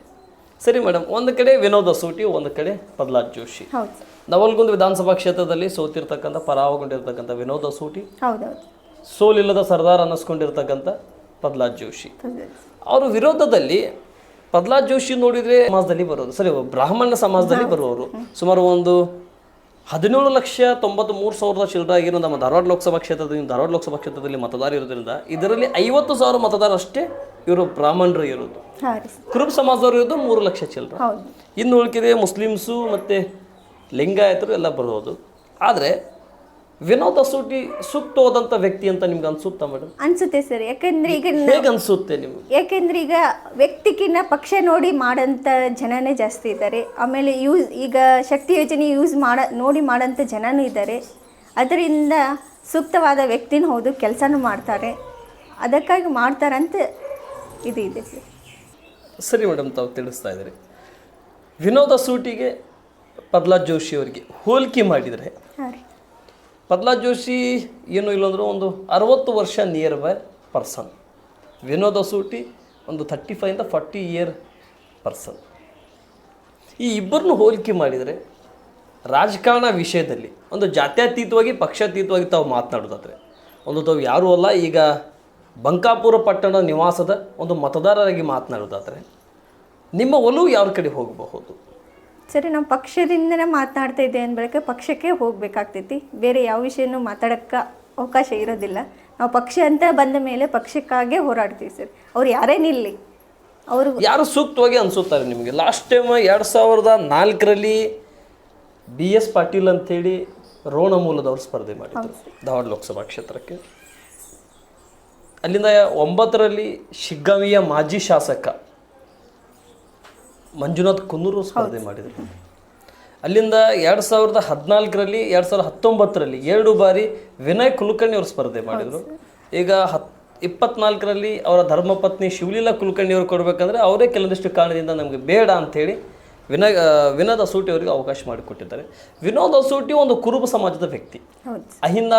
ಸರಿ ಮೇಡಮ್ ಒಂದು ಕಡೆ ವಿನೋದ ಸೂಟಿ ಒಂದು ಕಡೆ ಪ್ರಹ್ಲಾದ್ ಜೋಶಿ. ನವಲ್ಗುಂದ್ ವಿಧಾನಸಭಾ ಕ್ಷೇತ್ರದಲ್ಲಿ ಸೋತಿರ್ತಕ್ಕಂಥ ಪರಾವಗೊಂಡಿರ್ತಕ್ಕಂಥ ವಿನೋದ ಸೂಟಿ. ಸೋಲಿಲ್ಲದ ಸರ್ದಾರ್ ಅನ್ನಿಸ್ಕೊಂಡಿರ್ತಕ್ಕಂಥ ಪ್ರಹ್ಲಾದ್ ಜೋಶಿ. ಅವರು ಅವರ ವಿರೋಧದಲ್ಲಿ ಪ್ರಹ್ಲಾದ್ ಜೋಶಿ ನೋಡಿದ್ರೆ ಸಮಾಜದಲ್ಲಿ ಬರೋದು ಸರಿ ಬ್ರಾಹ್ಮಣ ಸಮಾಜದಲ್ಲಿ ಬರುವವರು. ಸುಮಾರು ಒಂದು ಹದಿನೇಳು ಲಕ್ಷ ತೊಂಬತ್ತು ಮೂರು ಸಾವಿರದ ಚಿಲ್ಲರ ಆಗಿರೋ ನಮ್ಮ ಧಾರವಾಡ ಲೋಕಸಭಾ ಕ್ಷೇತ್ರದಲ್ಲಿ ಧಾರವಾಡ ಲೋಕಸಭಾ ಕ್ಷೇತ್ರದಲ್ಲಿ ಮತದಾರ ಇರೋದ್ರಿಂದ ಇದರಲ್ಲಿ ಐವತ್ತು ಸಾವಿರ ಮತದಾರ ಅಷ್ಟೇ ಇವರು ಬ್ರಾಹ್ಮಣರು ಇರೋದು. ಕುರುಬ್ ಸಮಾಜದವರು ಇರೋದು ಮೂರು ಲಕ್ಷ ಚಿಲ್ಲರ. ಹೌದು. ಇನ್ನು ಉಳ್ಕಿದೆ ಮುಸ್ಲಿಮ್ಸು ಮತ್ತು ಲಿಂಗಾಯತರು ಎಲ್ಲ ಬರೋದು. ಆದರೆ ವಿನೋದ್ ಸೂಟಿ ಸೂಕ್ತವಾದಂತ ವ್ಯಕ್ತಿ ಅಂತ ನಿಮ್ಗೆ ಅನ್ಸುತ್ತಾ ಮೇಡಮ್ ಅನ್ಸುತ್ತೆ ಸರ್ ಯಾಕಂದ್ರೆ ಈಗ ನ- ಹೇಗೆ ಅನ್ಸುತ್ತೆ ನಿಮ್ಗೆ? ಯಾಕಂದ್ರೆ ಈಗ ವ್ಯಕ್ತಿಕಿನ್ನ ಪಕ್ಷ ನೋಡಿ ಮಾಡೋಂಥ ಜನನೇ ಜಾಸ್ತಿ ಇದ್ದಾರೆ. ಆಮೇಲೆ ಯೂಸ್ ಈಗ ಶಕ್ತಿ ಯೋಜನೆ ಯೂಸ್ ಮಾಡ ನೋಡಿ ಮಾಡೋಂಥ ಜನನೂ ಇದ್ದಾರೆ. ಅದರಿಂದ ಸೂಕ್ತವಾದ ವ್ಯಕ್ತಿನ ಹೌದು ಕೆಲಸನೂ ಮಾಡ್ತಾರೆ. ಅದಕ್ಕಾಗಿ ಮಾಡ್ತಾರಂತ ಇದು ಇದೆ ಸರ್ ಸರಿ ಮೇಡಮ್ ತಾವು ತಿಳಿಸ್ತಾ ಇದ್ದೀರಿ. ವಿನೋದ ಸೂಟಿಗೆ ಪ್ರಹ್ಲಾದ್ ಜೋಶಿ ಅವರಿಗೆ ಹೋಲಿಕೆ ಮಾಡಿದರೆ ಪ್ರಹ್ಲಾದ್ ಜೋಶಿ ಏನು ಇಲ್ಲಂದ್ರೂ ಒಂದು ಅರವತ್ತು ವರ್ಷ near by person Vinod Asooti ಒಂದು ಥರ್ಟಿ ಫೈವಿಂದ ಫಾರ್ಟಿ ಇಯರ್ ಪರ್ಸನ್ ಈ ಇಬ್ಬರನ್ನು ಹೋಲಿಕೆ ಮಾಡಿದರೆ ರಾಜಕಾರಣ ವಿಷಯದಲ್ಲಿ, ಒಂದು ಜಾತ್ಯತೀತವಾಗಿ, ಪಕ್ಷಾತೀತವಾಗಿ ತಾವು ಮಾತನಾಡೋದಾದರೆ, ಒಂದು ತಾವು ಯಾರೂ ಅಲ್ಲ, ಈಗ ಬಂಕಾಪುರ ಪಟ್ಟಣ ನಿವಾಸದ ಒಂದು ಮತದಾರರಾಗಿ ಮಾತನಾಡೋದಾದರೆ, ನಿಮ್ಮ ಒಲವು ಯಾರ ಕಡೆ ಹೋಗಬಹುದು? ಸರಿ ನಾವು ಪಕ್ಷದಿಂದನೇ ಮಾತನಾಡ್ತಾ ಇದ್ದೆ ಅಂದ್ಬಳಿಕ ಪಕ್ಷಕ್ಕೆ ಹೋಗಬೇಕಾಗ್ತೈತಿ. ಬೇರೆ ಯಾವ ವಿಷಯನೂ ಮಾತಾಡೋಕ್ಕೆ ಅವಕಾಶ ಇರೋದಿಲ್ಲ. ನಾವು ಪಕ್ಷ ಅಂತ ಬಂದ ಮೇಲೆ ಪಕ್ಷಕ್ಕಾಗೇ ಹೋರಾಡ್ತೀವಿ ಸರ್. ಅವ್ರು ಯಾರೇ ನಿಲ್ಲಿ ಅವರು ಯಾರು ಸೂಕ್ತವಾಗಿ ಅನಿಸುತ್ತಾರೆ ನಿಮಗೆ? ಲಾಸ್ಟ್ ಟೈಮ್ ಎರಡು ಸಾವಿರದ ನಾಲ್ಕರಲ್ಲಿ ಬಿ ಎಸ್ ಪಾಟೀಲ್ ಅಂತೇಳಿ ರೋಣ ಮೂಲದವರು ಸ್ಪರ್ಧೆ ಮಾಡಿದ್ರು ಧಾರವಾಡ ಲೋಕಸಭಾ ಕ್ಷೇತ್ರಕ್ಕೆ. ಅಲ್ಲಿಂದ ಒಂಬತ್ತರಲ್ಲಿ ಶಿಗ್ಗಾವಿಯ ಮಾಜಿ ಶಾಸಕ ಮಂಜುನಾಥ್ ಕುನ್ನೂರು ಸ್ಪರ್ಧೆ ಮಾಡಿದರು. ಅಲ್ಲಿಂದ ಎರಡು ಸಾವಿರದ ಹದಿನಾಲ್ಕರಲ್ಲಿ ಎರಡು ಸಾವಿರದ ಹತ್ತೊಂಬತ್ತರಲ್ಲಿ ಎರಡು ಬಾರಿ ವಿನಯ್ ಕುಲಕರ್ಣಿ ಅವರು ಸ್ಪರ್ಧೆ ಮಾಡಿದರು. ಈಗ ಹತ್ ಇಪ್ಪತ್ನಾಲ್ಕರಲ್ಲಿ ಅವರ ಧರ್ಮಪತ್ನಿ ಶಿವಲೀಲಾ ಕುಲಕರ್ಣಿ ಅವರು ಕೊಡಬೇಕಂದ್ರೆ ಅವರೇ ಕೆಲವೊಂದಿಷ್ಟು ಕಾರಣದಿಂದ ನಮಗೆ ಬೇಡ ಅಂಥೇಳಿ ವಿನಯ್ ವಿನೋದ್ ಅಸೂಟಿ ಅವರಿಗೆ ಅವಕಾಶ ಮಾಡಿಕೊಟ್ಟಿದ್ದಾರೆ. ವಿನೋದ್ ಅಸೂಟಿ ಒಂದು ಕುರುಬ ಸಮಾಜದ ವ್ಯಕ್ತಿ. ಹೌದು ಅಹಿಂದ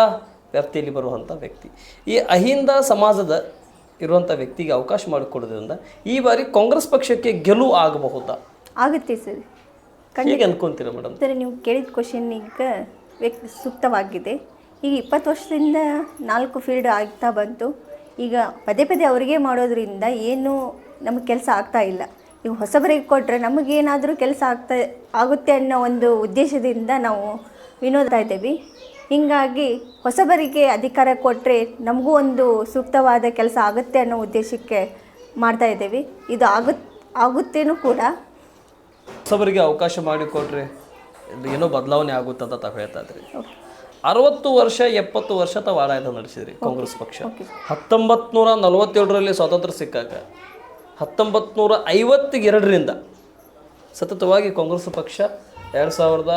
ವ್ಯಾಪ್ತಿಯಲ್ಲಿ ಬರುವಂಥ ವ್ಯಕ್ತಿ. ಈ ಅಹಿಂದ ಸಮಾಜದ ಇರುವಂಥ ವ್ಯಕ್ತಿಗೆ ಅವಕಾಶ ಮಾಡಿಕೊಡೋದ್ರಿಂದ ಈ ಬಾರಿ ಕಾಂಗ್ರೆಸ್ ಪಕ್ಷಕ್ಕೆ ಗೆಲುವು ಆಗಬಹುದಾ? ಆಗುತ್ತೆ ಸರ್. ಹೇಗೆ ಅನ್ಕೊಂತೀರಾ ಮೇಡಮ್? ಸರಿ ನೀವು ಕೇಳಿದ ಕ್ವಶನ್ ಈಗ ವ್ಯಕ್ತಿ ಸೂಕ್ತವಾಗಿದೆ. ಈಗ ಇಪ್ಪತ್ತು ವರ್ಷದಿಂದ ನಾಲ್ಕು ಫೀಲ್ಡ್ ಆಗ್ತಾ ಬಂತು. ಈಗ ಪದೇ ಪದೇ ಅವರಿಗೆ ಮಾಡೋದ್ರಿಂದ ಏನು ನಮಗೆ ಕೆಲಸ ಆಗ್ತಾ ಇಲ್ಲ. ಈಗ ಹೊಸಬರಿಗೆ ಕೊಟ್ಟರೆ ನಮಗೇನಾದರೂ ಕೆಲಸ ಆಗ್ತಾ ಆಗುತ್ತೆ ಅನ್ನೋ ಒಂದು ಉದ್ದೇಶದಿಂದ ನಾವು ವಿನೋದ್ತಾ ಇದ್ದೀವಿ. ಹೀಗಾಗಿ ಹೊಸಬರಿಗೆ ಅಧಿಕಾರ ಕೊಟ್ಟರೆ ನಮಗೂ ಒಂದು ಸೂಕ್ತವಾದ ಕೆಲಸ ಆಗುತ್ತೆ ಅನ್ನೋ ಉದ್ದೇಶಕ್ಕೆ ಮಾಡ್ತಾ ಇದ್ದೀವಿ. ಇದು ಆಗುತ್ ಆಗುತ್ತೇನೂ ಕೂಡ. ಹೊಸಬರಿಗೆ ಅವಕಾಶ ಮಾಡಿಕೊಟ್ರೆ ಇದು ಏನೋ ಬದಲಾವಣೆ ಆಗುತ್ತೆ ಅಂತ ತಾವು ಹೇಳ್ತಾ ಇದ್ರಿ. ಅರವತ್ತು ವರ್ಷ ಎಪ್ಪತ್ತು ವರ್ಷ ತಾವು ಆಡಳಿತ ನಡೆಸಿದ್ರಿ ಕಾಂಗ್ರೆಸ್ ಪಕ್ಷ. ಹತ್ತೊಂಬತ್ತು ನೂರ ನಲವತ್ತೇಳರಲ್ಲಿ ಸ್ವಾತಂತ್ರ್ಯ ಸಿಕ್ಕಾಗ ಹತ್ತೊಂಬತ್ತು ನೂರ ಐವತ್ತೆರಡರಿಂದ ಸತತವಾಗಿ ಕಾಂಗ್ರೆಸ್ ಪಕ್ಷ ಎರಡು ಸಾವಿರದ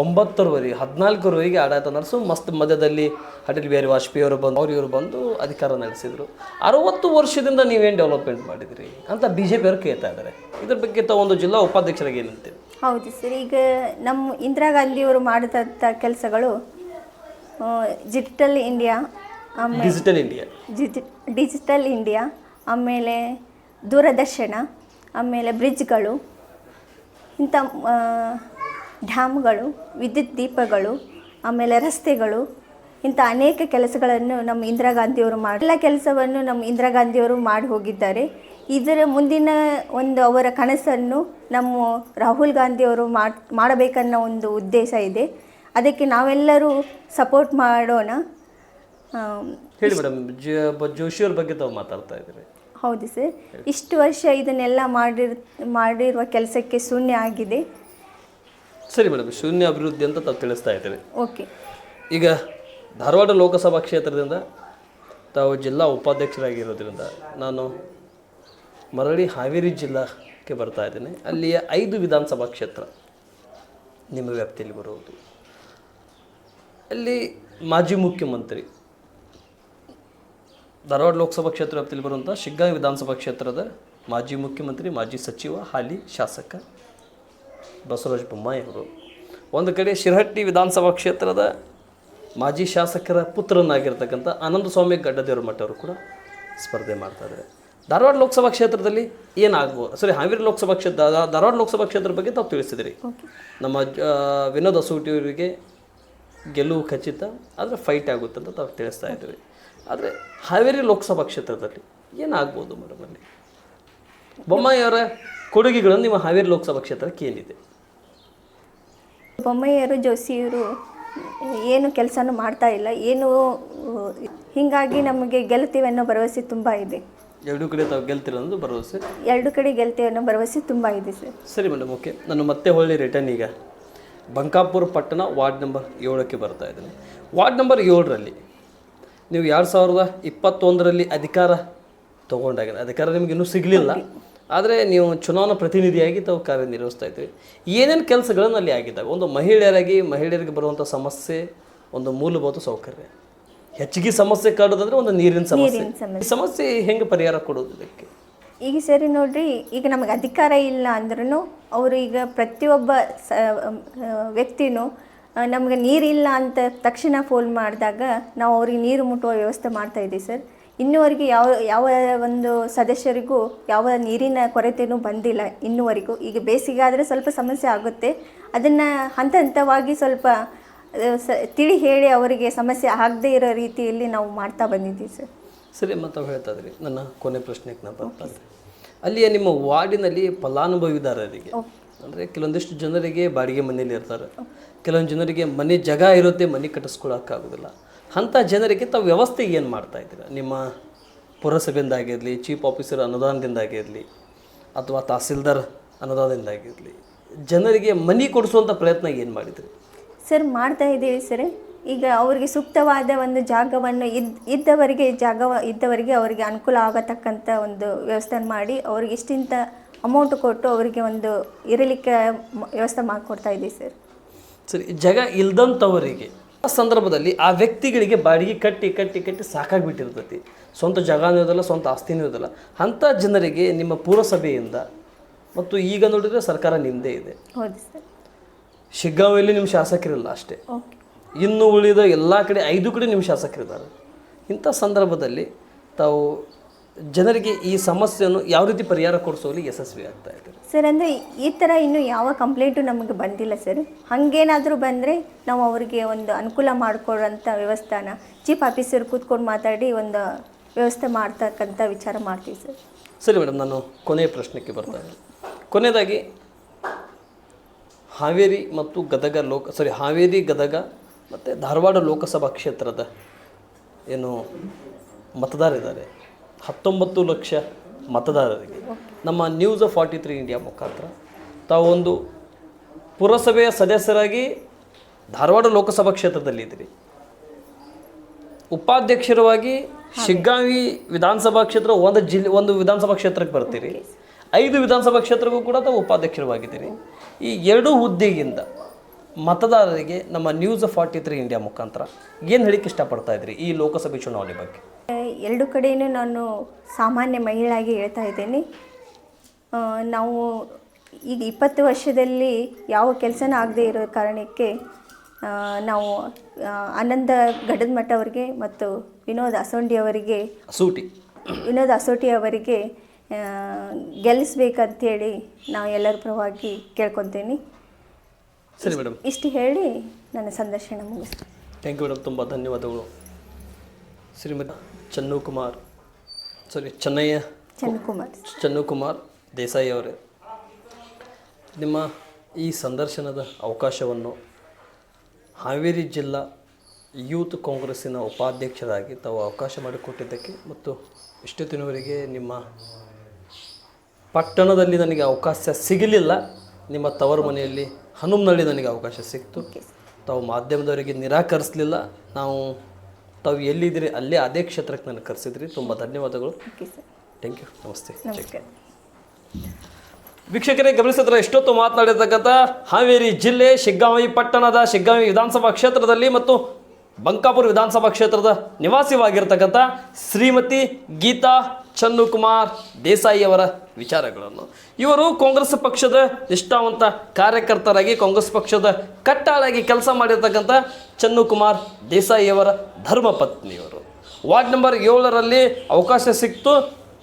ಒಂಬತ್ತರವರೆಗೆ ಹದಿನಾಲ್ಕರವರೆಗೆ ಆಡಳಿತ ನಡೆಸು. ಮಸ್ತ್ ಮಧ್ಯದಲ್ಲಿ ಅಟಲ್ ಬಿಹಾರಿ ವಾಜಪೇಯಿ ಅವರು ಬಂದು ಅವ್ರು ಇವರು ಬಂದು ಅಧಿಕಾರ ನಡೆಸಿದರು. ಅರವತ್ತು ವರ್ಷದಿಂದ ನೀವೇನು ಡೆವಲಪ್ಮೆಂಟ್ ಮಾಡಿದ್ರಿ ಅಂತ ಬಿ ಜೆ ಪಿಯವರು ಕೇಳ್ತಾ ಇದ್ದಾರೆ. ಇದ್ರ ಬಗ್ಗೆ ತಾವೊಂದು ಜಿಲ್ಲಾ ಉಪಾಧ್ಯಕ್ಷರಾಗಿ ಏನಂತೀವಿ ಹೌದು ಸರ್ ಈಗ ನಮ್ಮ ಇಂದಿರಾ ಗಾಂಧಿಯವರು ಮಾಡಿದಂಥ ಕೆಲಸಗಳು ಡಿಜಿಟಲ್ ಇಂಡಿಯಾ ಆಮೇಲೆ digital India digi digital India ಆಮೇಲೆ ದೂರದರ್ಶನ ಆಮೇಲೆ ಬ್ರಿಡ್ಜ್ಗಳು ಇಂಥ ಡ್ಯಾಮ್ಗಳು ವಿದ್ಯುತ್ ದೀಪಗಳು ಆಮೇಲೆ ರಸ್ತೆಗಳು ಇಂಥ ಅನೇಕ ಕೆಲಸಗಳನ್ನು ನಮ್ಮ ಇಂದಿರಾ ಗಾಂಧಿಯವರು ಮಾಡಿ ಎಲ್ಲ ಕೆಲಸವನ್ನು ನಮ್ಮ ಇಂದಿರಾ ಗಾಂಧಿಯವರು ಮಾಡಿ ಹೋಗಿದ್ದಾರೆ. ಇದರ ಮುಂದಿನ ಒಂದು ಅವರ ಕನಸನ್ನು ನಮ್ಮ ರಾಹುಲ್ ಗಾಂಧಿಯವರು ಮಾಡ್ ಮಾಡಬೇಕನ್ನೋ ಒಂದು ಉದ್ದೇಶ ಇದೆ. ಅದಕ್ಕೆ ನಾವೆಲ್ಲರೂ ಸಪೋರ್ಟ್ ಮಾಡೋಣ. ಹೇಳಿ ಮೇಡಮ್ ಜೋಶಿಯವ್ರ ಬಗ್ಗೆ ತಾವು ಮಾತಾಡ್ತಾ ಇದ್ದೀರಿ. ಹೌದು ಸರ್. ಇಷ್ಟು ವರ್ಷ ಇದನ್ನೆಲ್ಲ ಮಾಡಿರ್ ಮಾಡಿರುವ ಕೆಲಸಕ್ಕೆ ಶೂನ್ಯ ಆಗಿದೆ. ಸರಿ ಮೇಡಮ್ ಶೂನ್ಯ ಅಭಿವೃದ್ಧಿ ಅಂತ ತಾವು ತಿಳಿಸ್ತಾ ಇದ್ದೀರಿ ಓಕೆ. ಈಗ ಧಾರವಾಡ ಲೋಕಸಭಾ ಕ್ಷೇತ್ರದಿಂದ ತಾವು ಜಿಲ್ಲಾ ಉಪಾಧ್ಯಕ್ಷರಾಗಿರೋದ್ರಿಂದ ನಾನು ಮರಳಿ ಹಾವೇರಿ ಜಿಲ್ಲಾಕ್ಕೆ ಬರ್ತಾ ಇದ್ದೇನೆ. ಅಲ್ಲಿಯ ಐದು ವಿಧಾನಸಭಾ ಕ್ಷೇತ್ರ ನಿಮ್ಮ ವ್ಯಾಪ್ತಿಯಲ್ಲಿ ಬರುವುದು. ಅಲ್ಲಿ ಮಾಜಿ ಮುಖ್ಯಮಂತ್ರಿ ಧಾರವಾಡ ಲೋಕಸಭಾ ಕ್ಷೇತ್ರ ವ್ಯಾಪ್ತಿಯಲ್ಲಿ ಬರುವಂಥ ಶಿಗ್ಗಾಂವಿ ವಿಧಾನಸಭಾ ಕ್ಷೇತ್ರದ ಮಾಜಿ ಮುಖ್ಯಮಂತ್ರಿ ಮಾಜಿ ಸಚಿವ ಹಾಲಿ ಶಾಸಕ ಬಸವರಾಜ ಬೊಮ್ಮಾಯಿ ಅವರು. ಒಂದು ಕಡೆ ಶಿರಹಟ್ಟಿ ವಿಧಾನಸಭಾ ಕ್ಷೇತ್ರದ ಮಾಜಿ ಶಾಸಕರ ಪುತ್ರನಾಗಿರ್ತಕ್ಕಂಥ ಆನಂದ ಸ್ವಾಮಿ ಗಡ್ಡದೇವರ ಮಠ ಅವರು ಕೂಡ ಸ್ಪರ್ಧೆ ಮಾಡ್ತಾ ಇದ್ದಾರೆ. ಧಾರವಾಡ ಲೋಕಸಭಾ ಕ್ಷೇತ್ರದಲ್ಲಿ ಏನಾಗ್ಬೋದು ಸರಿ ಹಾವೇರಿ ಲೋಕಸಭಾ ಕ್ಷೇತ್ರ ಧಾರವಾಡ ಲೋಕಸಭಾ ಕ್ಷೇತ್ರದ ಬಗ್ಗೆ ತಾವು ತಿಳಿಸಿದಿರಿ ನಮ್ಮ ವಿನೋದ್ ಅಸೂಟಿ ಅವರಿಗೆ ಗೆಲುವು ಖಚಿತ ಆದರೆ ಫೈಟ್ ಆಗುತ್ತೆ ಅಂತ ತಾವು ತಿಳಿಸ್ತಾ ಇದ್ದೀವಿ ಆದರೆ ಹಾವೇರಿ ಲೋಕಸಭಾ ಕ್ಷೇತ್ರದಲ್ಲಿ ಏನಾಗ್ಬೋದು ಮೇಡಮ್ ಅಲ್ಲಿ? ಬೊಮ್ಮಾಯಿಯವರ ಕೊಡುಗೆಗಳು ನಿಮ್ಮ ಹಾವೇರಿ ಲೋಕಸಭಾ ಕ್ಷೇತ್ರಕ್ಕೆ ಏನಿದೆ? ಬೊಮ್ಮಯ್ಯರು ಜೋಶಿಯವರು ಏನು ಕೆಲಸನೂ ಮಾಡ್ತಾ ಇಲ್ಲ. ಏನು ಹೀಗಾಗಿ ನಮಗೆ ಗೆಲ್ತೀವಿ ಅನ್ನೋ ಭರವಸೆ ತುಂಬ ಇದೆ. ಎರಡು ಕಡೆ ತಾವು ಗೆಲ್ತಿರೋದು ಅನ್ನೋದು ಭರವಸೆ? ಎರಡು ಕಡೆ ಗೆಲ್ತೀವಿ ಅನ್ನೋ ಭರವಸೆ ತುಂಬ ಇದೆ ಸರ್. ಸರಿ ಮೇಡಮ್ ಓಕೆ. ನಾನು ಮತ್ತೆ ಹೊಳ್ಳಿ ರಿಟರ್ನ್ ಈಗ. ಬಂಕಾಪುರ ಪಟ್ಟಣ ವಾರ್ಡ್ ನಂಬರ್ ಏಳಕ್ಕೆ ಬರ್ತಾ ಇದ್ದೀನಿ. ವಾರ್ಡ್ ನಂಬರ್ ಏಳರಲ್ಲಿ ನೀವು ಎರಡು ಸಾವಿರದ ಇಪ್ಪತ್ತೊಂದರಲ್ಲಿ ಅಧಿಕಾರ ತೊಗೊಂಡಾಗ ಅಧಿಕಾರ ನಿಮಗೆ ಇನ್ನೂ ಸಿಗಲಿಲ್ಲ. ಆದರೆ ನೀವು ಚುನಾವಣಾ ಪ್ರತಿನಿಧಿಯಾಗಿ ತಾವು ಕಾರ್ಯನಿರ್ವಹಿಸ್ತಾ ಇದ್ದೀವಿ ಏನೇನು ಕೆಲಸಗಳನ್ನು ಅಲ್ಲಿ ಆಗಿದ್ದಾವೆ? ಒಂದು ಮಹಿಳೆಯರಾಗಿ ಮಹಿಳೆಯರಿಗೆ ಬರುವಂಥ ಸಮಸ್ಯೆ ಒಂದು ಮೂಲಭೂತ ಸೌಕರ್ಯ. ಹೆಚ್ಚಿಗೆ ಸಮಸ್ಯೆ ಕಾಡೋದಂದ್ರೆ ಒಂದು ನೀರಿನ ಸಮಸ್ಯೆ. ಸಮಸ್ಯೆ. ಈ ಸಮಸ್ಯೆ ಹೆಂಗೆ ಪರಿಹಾರ ಕೊಡೋದು ಇದಕ್ಕೆ? ಈಗ ಸರಿ ನೋಡ್ರಿ ಈಗ ನಮಗೆ ಅಧಿಕಾರ ಇಲ್ಲ ಅಂದ್ರೂ ಅವರು ಈಗ ಪ್ರತಿಯೊಬ್ಬ ಸ ವ್ಯಕ್ತಿನೂ ನಮಗೆ ನೀರಿಲ್ಲ ಅಂತ ತಕ್ಷಣ ಫೋನ್ ಮಾಡಿದಾಗ ನಾವು ಅವ್ರಿಗೆ ನೀರು ಮುಟ್ಟುವ ವ್ಯವಸ್ಥೆ ಮಾಡ್ತಾ ಇದ್ದೀವಿ ಸರ್. ಇನ್ನೂವರೆಗೆ ಯಾವ ಯಾವ ಒಂದು ಸದಸ್ಯರಿಗೂ ಯಾವ ನೀರಿನ ಕೊರತೆಯೂ ಬಂದಿಲ್ಲ ಇನ್ನುವರೆಗೂ. ಈಗ ಬೇಸಿಗೆ ಆದರೆ ಸ್ವಲ್ಪ ಸಮಸ್ಯೆ ಆಗುತ್ತೆ. ಅದನ್ನು ಹಂತ ಹಂತವಾಗಿ ಸ್ವಲ್ಪ ಸ ತಿಳಿ ಹೇಳಿ ಅವರಿಗೆ ಸಮಸ್ಯೆ ಆಗದೇ ಇರೋ ರೀತಿಯಲ್ಲಿ ನಾವು ಮಾಡ್ತಾ ಬಂದಿದ್ದೀವಿ ಸರ್. ಸರಿ ಮತ್ತೆ ಹೇಳ್ತಾ ಇದ್ರಿ. ನನ್ನ ಕೊನೆ ಪ್ರಶ್ನೆಗೆ ನಾನು ಅಲ್ಲಿಯ ನಿಮ್ಮ ವಾರ್ಡಿನಲ್ಲಿ ಫಲಾನುಭವಿದಾರರಿಗೆ ಅಂದರೆ ಕೆಲವೊಂದಿಷ್ಟು ಜನರಿಗೆ ಬಾಡಿಗೆ ಮನೆಯಲ್ಲಿ ಇರ್ತಾರೆ. ಕೆಲವೊಂದು ಜನರಿಗೆ ಮನೆ ಜಾಗ ಇರುತ್ತೆ ಮನೆ ಕಟ್ಟಿಸ್ಕೊಳಕ್ಕಾಗೋದಿಲ್ಲ. ಅಂಥ ಜನರಿಗೆ ತಾವು ವ್ಯವಸ್ಥೆ ಏನು ಮಾಡ್ತಾ ಇದ್ದೀರಾ? ನಿಮ್ಮ ಪುರಸಭೆಯಿಂದಾಗಿರಲಿ ಚೀಫ್ ಆಫೀಸರ್ ಅನುದಾನದಿಂದಾಗಿರಲಿ ಅಥವಾ ತಹಸೀಲ್ದಾರ್ ಅನುದಾನದಿಂದಾಗಿರಲಿ ಜನರಿಗೆ ಮನಿ ಕೊಡಿಸುವಂಥ ಪ್ರಯತ್ನ ಏನು ಮಾಡಿದ್ರಿ? ಸರ್ ಮಾಡ್ತಾ ಇದ್ದೀವಿ ಸರ್. ಈಗ ಅವರಿಗೆ ಸೂಕ್ತವಾದ ಒಂದು ಜಾಗವನ್ನು ಇದ್ದ ಇದ್ದವರಿಗೆ ಜಾಗ ಇದ್ದವರಿಗೆ ಅವರಿಗೆ ಅನುಕೂಲ ಆಗತಕ್ಕಂಥ ಒಂದು ವ್ಯವಸ್ಥೆ ಮಾಡಿ ಅವ್ರಿಗೆ ಇಷ್ಟಿಂತ ಅಮೌಂಟ್ ಕೊಟ್ಟು ಅವರಿಗೆ ಒಂದು ಇರಲಿಕ್ಕೆ ವ್ಯವಸ್ಥೆ ಮಾಡಿಕೊಡ್ತಾ ಇದ್ದೀವಿ ಸರ್. ಸರಿ ಜಾಗ ಇಲ್ದಂಥವರಿಗೆ ಸಂದರ್ಭದಲ್ಲಿ ಆ ವ್ಯಕ್ತಿಗಳಿಗೆ ಬಾಡಿಗೆ ಕಟ್ಟಿ ಕಟ್ಟಿ ಕಟ್ಟಿ ಸಾಕಾಗಿಬಿಟ್ಟಿರ್ತೈತಿ. ಸ್ವಂತ ಜಾಗನೂ ಇರೋದಿಲ್ಲ ಸ್ವಂತ ಆಸ್ತಿನೂ ಇರೋದಿಲ್ಲ. ಅಂಥ ಜನರಿಗೆ ನಿಮ್ಮ ಪುರಸಭೆಯಿಂದ ಮತ್ತು ಈಗ ನೋಡಿದರೆ ಸರ್ಕಾರ ನಿಮ್ಮದೇ ಇದೆ. ಶಿಗ್ಗಾವಿಯಲ್ಲಿ ನಿಮ್ಮ ಶಾಸಕರಿಲ್ಲ ಅಷ್ಟೇ. ಇನ್ನು ಉಳಿದ ಎಲ್ಲ ಕಡೆ ಐದು ಕಡೆ ನಿಮ್ಮ ಶಾಸಕರಿದ್ದಾರೆ. ಇಂಥ ಸಂದರ್ಭದಲ್ಲಿ ತಾವು ಜನರಿಗೆ ಈ ಸಮಸ್ಯೆಯನ್ನು ಯಾವ ರೀತಿ ಪರಿಹಾರ ಕೊಡಿಸೋಲಿ ಯಶಸ್ವಿ ಆಗ್ತಾ ಇದೆ ಸರ್ ಅಂದರೆ ಈ ಥರ ಇನ್ನೂ ಯಾವ ಕಂಪ್ಲೇಂಟು ನಮಗೆ ಬಂದಿಲ್ಲ ಸರ್. ಹಾಗೇನಾದರೂ ಬಂದರೆ ನಾವು ಅವರಿಗೆ ಒಂದು ಅನುಕೂಲ ಮಾಡಿಕೊಡೋಂಥ ವ್ಯವಸ್ಥಾನ ಚೀಫ್ ಆಫೀಸರ್ ಕೂತ್ಕೊಂಡು ಮಾತಾಡಿ ಒಂದು ವ್ಯವಸ್ಥೆ ಮಾಡ್ತಕ್ಕಂಥ ವಿಚಾರ ಮಾಡ್ತೀವಿ ಸರ್. ಸರಿ ಮೇಡಮ್ ನಾನು ಕೊನೆಯ ಪ್ರಶ್ನೆಗೆ ಬರ್ತಾ ಇದ್ದೀನಿ. ಕೊನೆಯದಾಗಿ ಹಾವೇರಿ ಮತ್ತು ಗದಗ ಲೋಕ ಸಾರಿ ಹಾವೇರಿ ಗದಗ ಮತ್ತು ಧಾರವಾಡ ಲೋಕಸಭಾ ಕ್ಷೇತ್ರದ ಏನು ಮತದಾರರಿದ್ದಾರೆ. ಹತ್ತೊಂಬತ್ತು ಲಕ್ಷ ಮತದಾರರಿಗೆ. ನಮ್ಮ ನ್ಯೂಸ್ ಫಾರ್ಟಿ ತ್ರೀ ಇಂಡಿಯಾ ಮುಖಾಂತರ ತಾವೊಂದು ಒಂದು ಪುರಸಭೆಯ ಸದಸ್ಯರಾಗಿ ಧಾರವಾಡ ಲೋಕಸಭಾ ಕ್ಷೇತ್ರದಲ್ಲಿ ಇದ್ದೀರಿ. ಉಪಾಧ್ಯಕ್ಷರವಾಗಿ ಶಿಗ್ಗಾವಿ ವಿಧಾನಸಭಾ ಕ್ಷೇತ್ರ ಒಂದು ಜಿಲ್ಲೆ ಒಂದು ವಿಧಾನಸಭಾ ಕ್ಷೇತ್ರಕ್ಕೆ ಬರ್ತೀರಿ. ಐದು ವಿಧಾನಸಭಾ ಕ್ಷೇತ್ರಕ್ಕೂ ಕೂಡ ತಾವು ಉಪಾಧ್ಯಕ್ಷರವಾಗಿದ್ದೀರಿ. ಈ ಎರಡೂ ಹುದ್ದೆಗಿಂತ ಮತದಾರರಿಗೆ ನಮ್ಮ ನ್ಯೂಸ್ ಫಾರ್ಟಿ ತ್ರೀ ಇಂಡಿಯಾ ಮುಖಾಂತರ ಏನು ಹೇಳಿಕ್ಕೆ ಇಷ್ಟಪಡ್ತಾ ಇದ್ರಿ ಈ ಲೋಕಸಭೆ ಚುನಾವಣೆ ಬಗ್ಗೆ? ಎರಡು ಕಡೆಯೂ ನಾನು ಸಾಮಾನ್ಯ ಮಹಿಳೆಯಾಗಿ ಹೇಳ್ತಾ ಇದ್ದೀನಿ. ನಾವು ಈಗ ಇಪ್ಪತ್ತು ವರ್ಷದಲ್ಲಿ ಯಾವ ಕೆಲಸನ ಆಗದೇ ಇರೋ ಕಾರಣಕ್ಕೆ ನಾವು ಆನಂದ ಗಡದಮಠ ಅವರಿಗೆ ಮತ್ತು ವಿನೋದ್ ಅಸೋಂಡಿ ಅವರಿಗೆ ಸೂಟಿ ವಿನೋದ್ ಅಸೋಟಿ ಅವರಿಗೆ ಗೆಲ್ಲಿಸ್ಬೇಕಂತೇಳಿ ನಾವು ಎಲ್ಲರ ಪರವಾಗಿ ಕೇಳ್ಕೊತೀನಿ. ಸರಿ ಮೇಡಮ್. ಇಷ್ಟು ಹೇಳಿ ನನ್ನ ಸಂದರ್ಶನ ಮುಗಿಸ್ತೀನಿ. ಥ್ಯಾಂಕ್ ಯು ಮೇಡಮ್ ತುಂಬ ಧನ್ಯವಾದಗಳು. ಶ್ರೀಮತಿ ಚನ್ನು ಕುಮಾರ್ ಸಾರಿ ಚೆನ್ನಯ್ಯ. ಚಂದ್ರಕುಮಾರ್ ಚನ್ನು ಕುಮಾರ್ ದೇಸಾಯಿ ಅವರೇ. ನಿಮ್ಮ ಈ ಸಂದರ್ಶನದ ಅವಕಾಶವನ್ನು ಹಾವೇರಿ ಜಿಲ್ಲಾ ಯೂತ್ ಕಾಂಗ್ರೆಸ್ಸಿನ ಉಪಾಧ್ಯಕ್ಷರಾಗಿ ತಾವು ಅವಕಾಶ ಮಾಡಿಕೊಟ್ಟಿದ್ದಕ್ಕೆ ಮತ್ತು ಇಷ್ಟೊತ್ತಿನವರೆಗೆ ನಿಮ್ಮ ಪಟ್ಟಣದಲ್ಲಿ ನನಗೆ ಅವಕಾಶ ಸಿಗಲಿಲ್ಲ. ನಿಮ್ಮ ತವರು ಮನೆಯಲ್ಲಿ ಹನುಮನಳ್ಳಿ ನನಗೆ ಅವಕಾಶ ಸಿಕ್ತು. ತಾವು ಮಾಧ್ಯಮದವರಿಗೆ ನಿರಾಕರಿಸಲಿಲ್ಲ. ನಾವು ತಾವು ಎಲ್ಲಿದ್ದೀರಿ ಅಲ್ಲೇ ಅದೇ ಕ್ಷೇತ್ರಕ್ಕೆ ನನಗೆ ಕರೆಸಿದ್ರಿ. ತುಂಬ ಧನ್ಯವಾದಗಳು. ಥ್ಯಾಂಕ್ ಯು ನಮಸ್ತೆ. ನಮಸ್ಕಾರ. ವೀಕ್ಷಕರೇ ಗಮನಿಸಿದ್ರೆ ಎಷ್ಟೊತ್ತು ಮಾತನಾಡಿರ್ತಕ್ಕಂಥ ಹಾವೇರಿ ಜಿಲ್ಲೆ ಶಿಗ್ಗಾಂವಿ ಪಟ್ಟಣದ ಶಿಗ್ಗಾಂವಿ ವಿಧಾನಸಭಾ ಕ್ಷೇತ್ರದಲ್ಲಿ ಮತ್ತು ಬಂಕಾಪುರ ವಿಧಾನಸಭಾ ಕ್ಷೇತ್ರದ ನಿವಾಸಿವಾಗಿರ್ತಕ್ಕಂಥ ಶ್ರೀಮತಿ ಗೀತಾ ಚನ್ನುಕುಮಾರ್ ದೇಸಾಯಿ ಅವರ ವಿಚಾರಗಳನ್ನು. ಇವರು ಕಾಂಗ್ರೆಸ್ ಪಕ್ಷದ ನಿಷ್ಠಾವಂತ ಕಾರ್ಯಕರ್ತರಾಗಿ, ಕಾಂಗ್ರೆಸ್ ಪಕ್ಷದ ಕಟ್ಟಾಳಾಗಿ ಕೆಲಸ ಮಾಡಿರ್ತಕ್ಕಂಥ ಚನ್ನುಕುಮಾರ್ ದೇಸಾಯಿ ಅವರ ಧರ್ಮಪತ್ನಿಯವರು. ವಾರ್ಡ್ ನಂಬರ್ ಏಳರಲ್ಲಿ ಅವಕಾಶ ಸಿಕ್ತು.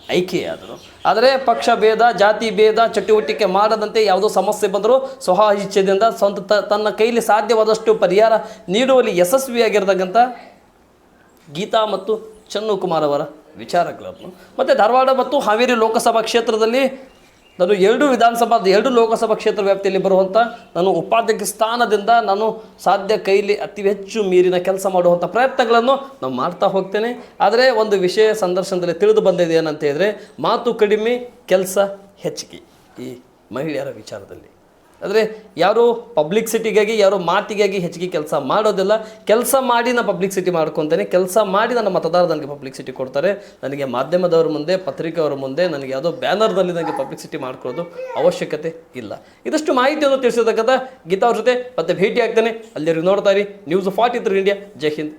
ಆಯ್ಕೆಯಾದರು ಆದರೆ. ಪಕ್ಷ ಭೇದ, ಜಾತಿ ಭೇದ, ಚಟುವಟಿಕೆ ಮಾಡದಂತೆ ಯಾವುದೋ ಸಮಸ್ಯೆ ಬಂದರೂ ಸ್ವಹ ಇಚ್ಛೆದಿಂದ ಸ್ವಂತ ತನ್ನ ಕೈಲಿ ಸಾಧ್ಯವಾದಷ್ಟು ಪರಿಹಾರ ನೀಡುವಲ್ಲಿ ಯಶಸ್ವಿಯಾಗಿರ್ತಕ್ಕಂಥ ಗೀತಾ ಮತ್ತು ಚನ್ನು ಕುಮಾರ್ ಅವರ ವಿಚಾರಗಳನ್ನು ಮತ್ತು ಧಾರವಾಡ ಮತ್ತು ಹಾವೇರಿ ಲೋಕಸಭಾ ಕ್ಷೇತ್ರದಲ್ಲಿ ನಾನು ಎರಡು ವಿಧಾನಸಭಾ, ಎರಡು ಲೋಕಸಭಾ ಕ್ಷೇತ್ರ ವ್ಯಾಪ್ತಿಯಲ್ಲಿ ಬರುವಂಥ ನಾನು ಉಪಾಧ್ಯಕ್ಷ ಸ್ಥಾನದಿಂದ ನಾನು ಸಾಧ್ಯ ಕೈಲಿ ಅತಿ ಹೆಚ್ಚು ಮೀರಿನ ಕೆಲಸ ಮಾಡುವಂಥ ಪ್ರಯತ್ನಗಳನ್ನು ನಾವು ಮಾಡ್ತಾ ಹೋಗ್ತೇನೆ. ಆದರೆ ಒಂದು ವಿಷಯ ಸಂದರ್ಶನದಲ್ಲಿ ತಿಳಿದು ಬಂದಿದೆ ಏನಂತ ಹೇಳಿದರೆ, ಮಾತು ಕಡಿಮೆ, ಕೆಲಸ ಹೆಚ್ಚಿಗೆ. ಈ ಮಹಿಳೆಯರ ವಿಚಾರದಲ್ಲಿ. ಆದರೆ ಯಾರು ಪಬ್ಲಿಕ್ಸಿಟಿಗಾಗಿ ಯಾರು ಮಾತಿಗಾಗಿ ಹೆಚ್ಚಿಗೆ ಕೆಲಸ ಮಾಡೋದಿಲ್ಲ. ಕೆಲಸ ಮಾಡಿ ನಾನು ಪಬ್ಲಿಕ್ಸಿಟಿ ಮಾಡ್ಕೊತೇನೆ. ಕೆಲಸ ಮಾಡಿ ನನ್ನ ಮತದಾರ ನನಗೆ ಪಬ್ಲಿಕ್ಸಿಟಿ ಕೊಡ್ತಾರೆ. ನನಗೆ ಮಾಧ್ಯಮದವ್ರ ಮುಂದೆ, ಪತ್ರಿಕೆಯವರ ಮುಂದೆ, ನನಗೆ ಯಾವುದೋ ಬ್ಯಾನರ್ದಲ್ಲಿ ನನಗೆ ಪಬ್ಲಿಕ್ಸಿಟಿ ಮಾಡ್ಕೊಳ್ಳೋದು ಅವಶ್ಯಕತೆ ಇಲ್ಲ. ಇದಷ್ಟು ಮಾಹಿತಿಯನ್ನು ತಿಳಿಸಿರ್ತಕ್ಕಂಥ ಗೀತಾ ಅವ್ರ ಜೊತೆ ಮತ್ತೆ ಭೇಟಿ ಆಗ್ತೇನೆ. ಅಲ್ಲಿವರೆಗೂ ನೋಡ್ತಾ ಇರಿ. ನ್ಯೂಸ್ ಫಾರ್ಟಿ ತ್ರೀ ಇಂಡಿಯಾ ಜೈ ಹಿಂದ್.